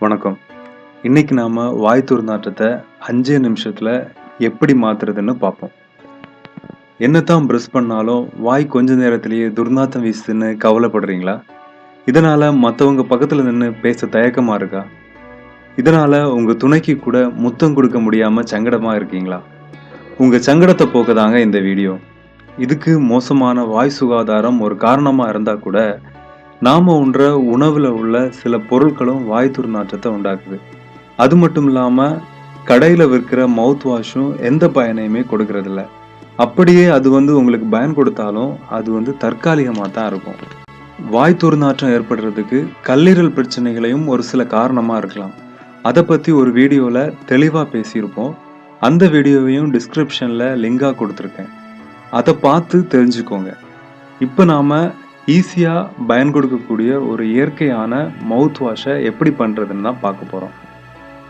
வணக்கம். இன்னைக்கு நாம வாய் துர்நாற்றத்தை அஞ்சே நிமிஷத்துல எப்படி மாத்துறதுன்னு பார்ப்போம். என்னதான் ப்ரெஸ் பண்ணாலும் வாய் கொஞ்ச நேரத்திலேயே துர்நாற்றம் வீசுதுன்னு கவலைப்படுறீங்களா? இதனால மற்றவங்க பக்கத்துல நின்று பேச தயக்கமா இருக்கா? இதனால உங்க துணைக்கு கூட முத்தம் கொடுக்க முடியாம சங்கடமா இருக்கீங்களா? உங்க சங்கடத்தை போக்கதாங்க இந்த வீடியோ. இதுக்கு மோசமான வாய் சுகாதாரம் ஒரு காரணமா இருந்தா கூட நாம் உண்ற உணவில் உள்ள சில பொருட்களும் வாய் துர்நாற்றத்தை உண்டாக்குது. அது மட்டும் இல்லாமல் கடையில் விற்கிற மவுத் வாஷும் எந்த பயனையுமே கொடுக்கறதில்ல. அப்படியே அது வந்து உங்களுக்கு பயன் கொடுத்தாலும் அது வந்து தற்காலிகமாக தான் இருக்கும். வாய் துர்நாற்றம் ஏற்படுறதுக்கு கல்லீரல் பிரச்சனைகளையும் ஒரு சில காரணமாக இருக்கலாம். அதை பற்றி ஒரு வீடியோவில் தெளிவாக பேசியிருப்போம். அந்த வீடியோவையும் டிஸ்கிரிப்ஷனில் லிங்காக கொடுத்துருக்கேன். அதை பார்த்து தெரிஞ்சுக்கோங்க. இப்போ நாம் ஈஸியாக பயன் கொடுக்கக்கூடிய ஒரு இயற்கையான மவுத் வாஷை எப்படி பண்ணுறதுன்னு தான் பார்க்க போகிறோம்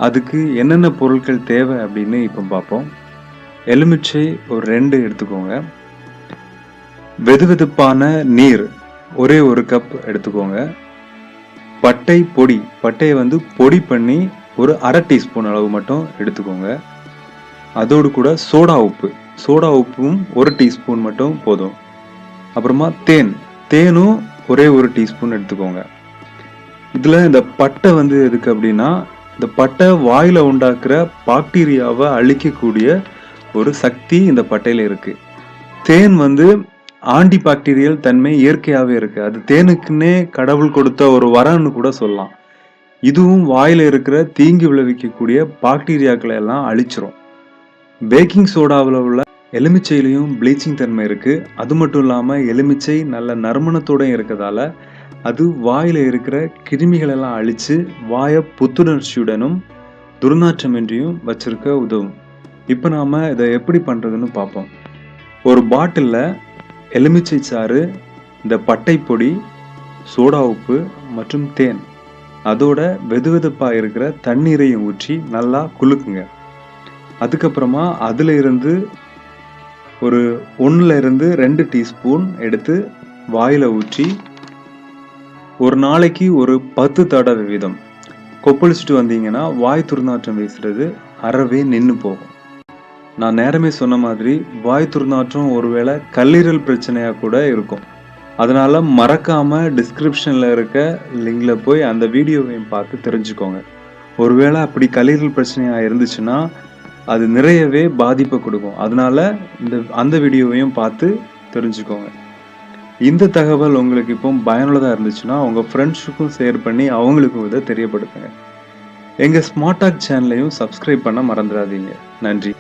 அதுக்கு என்னென்ன பொருட்கள் தேவை அப்படின்னு இப்போ பார்ப்போம். எலுமிச்சை ஒரு ரெண்டு எடுத்துக்கோங்க. வெதுவெதுப்பான நீர் ஒரே ஒரு கப் எடுத்துக்கோங்க. பட்டை பொடி பட்டையை வந்து பொடி பண்ணி ஒரு அரை டீஸ்பூன் அளவு மட்டும் எடுத்துக்கோங்க. அதோடு கூட சோடா உப்பு சோடா உப்பும் ஒரு டீஸ்பூன் மட்டும் போதும். அப்புறமா தேன் தேனும் ஒரே ஒரு டீஸ்பூன் எடுத்துக்கோங்க. இதில் இந்த பட்டை வந்து எதுக்கு அப்படின்னா இந்த பட்டை வாயில் உண்டாக்குற பாக்டீரியாவை அழிக்கக்கூடிய ஒரு சக்தி இந்த பட்டையில் இருக்குது தேன் வந்து ஆன்டி பாக்டீரியல் தன்மை இயற்கையாகவே இருக்குது அது தேனுக்குன்னே கடவுள் கொடுத்த ஒரு வரம்னு கூட சொல்லலாம். இதுவும் வாயில் இருக்கிற தீங்கு விளைவிக்கக்கூடிய பாக்டீரியாக்களை எல்லாம் அழிச்சிரும். பேக்கிங் சோடாவில் உள்ள எலுமிச்சையிலையும் ப்ளீச்சிங் தன்மை இருக்குது அது மட்டும் இல்லாமல் எலுமிச்சை நல்ல நறுமணத்தோடையும் இருக்கிறதால அது வாயில் இருக்கிற கிருமிகள் எல்லாம் வாயை புத்துணர்ச்சியுடனும் துர்நாற்றமின்றியும் வச்சிருக்க உதவும். இப்போ நாம் இதை எப்படி பண்ணுறதுன்னு பார்ப்போம். ஒரு பாட்டிலில் எலுமிச்சை சாறு இந்த பட்டை பொடி சோடா உப்பு மற்றும் தேன். அதோட வெதுவெதுப்பாக இருக்கிற தண்ணீரையும் ஊற்றி நல்லா குலுக்குங்க. அதுக்கப்புறமா அதில் இருந்து ஒரு ஒன்றுலேருந்து இருந்து ரெண்டு டீஸ்பூன் எடுத்து வாயில் ஊற்றி ஒரு நாளைக்கு ஒரு பத்து தடவை வீதம் கொப்பளிச்சுட்டு வந்தீங்கன்னா வாய் துர்நாற்றம் வீசுறது அறவே நின்று போகும். நான் நேரமே சொன்ன மாதிரி வாய் துர்நாற்றம் ஒருவேளை கல்லீரல் பிரச்சனையாக கூட இருக்கும். அதனால் மறக்காமல் டிஸ்கிரிப்ஷனில் இருக்க லிங்கில் போய் அந்த வீடியோவையும் பார்த்து தெரிஞ்சுக்கோங்க. ஒருவேளை அப்படி கல்லீரல் பிரச்சனையாக இருந்துச்சுன்னா அது நிறையவே பாதிப்பை கொடுக்கும். அதனால இந்த அந்த வீடியோவையும் பார்த்து தெரிஞ்சுக்கோங்க. இந்த தகவல் உங்களுக்கு இப்போ பயனுள்ளதாக இருந்துச்சுன்னா உங்கள் ஃப்ரெண்ட்ஸுக்கும் ஷேர் பண்ணி அவங்களுக்கும் இதை தெரியப்படுத்துங்க. எங்கள் ஸ்மார்ட் டாக் சேனலையும் சப்ஸ்கிரைப் பண்ண மறந்துடாதீங்க. நன்றி.